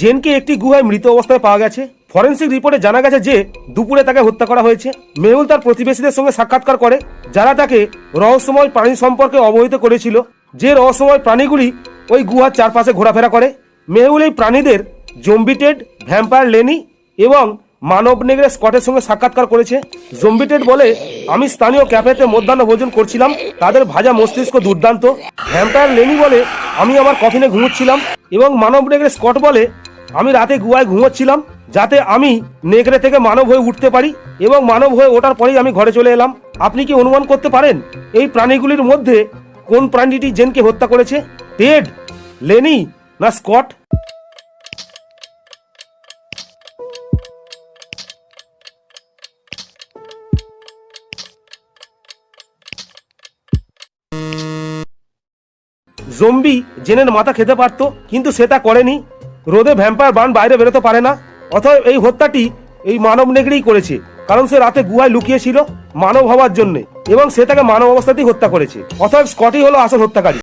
জেনকে একটি গুহায় মৃত অবস্থায় পাওয়া গেছে। ফরেন্সিক রিপোর্টে জানা গেছে যে, দুপুরে তাকে হত্যা করা হয়েছে। মেহুল তার প্রতিবেশীদের সঙ্গে সাক্ষাৎকার করে, যারা তাকে রহস্যময় প্রাণী সম্পর্কে অবহিত করেছিল। যে রহস্যময় প্রাণীগুলি ওই গুহার চারপাশে ঘোরাফেরা করে। মেহুল এই প্রাণীদের জম্বিটেড, ভ্যাম্পায়ার লেনি এবং মানব নেগরে স্কটের সঙ্গে সাক্ষাৎকার করেছে। জম্বিটেড বলে, আমি স্থানীয় ক্যাফেতে মধ্যাহ্ন ভোজন করছিলাম। তাদের ভাজা মস্তিষ্ক দুর্দান্ত। ভ্যাম্পায়ার লেনি বলে, আমি আমার কফিনে ঘুমোচ্ছিলাম এবং মানব নেগরে স্কট বলে আমি রাতে গুহায় ঘুমোচ্ছিলাম যাতে আমি নেগরে থেকে মানব হয়ে উঠতে পারি এবং মানব হয়ে ওঠার পরেই আমি ঘরে চলে এলাম। আপনি কি অনুমান করতে পারেন এই প্রাণীগুলির মধ্যে কোন প্রাণীটি জেনকে হত্যা করেছে? টেড, লেনি না স্কট? জম্বি জেনের মাথা খেতে পারতো, কিন্তু সে তা করেনি। রোদে ভ্যাম্পায়ার বান বাইরে বেরোতে পারে না। অতএব এই হত্যাটি এই মানব নেগড়েই করেছে, কারণ সে রাতে গুহায় লুকিয়েছিল মানব হওয়ার জন্য এবং সে তাকে মানব অবস্থাতেই হত্যা করেছে। অতএব স্কটি হলো আসল হত্যাকারী।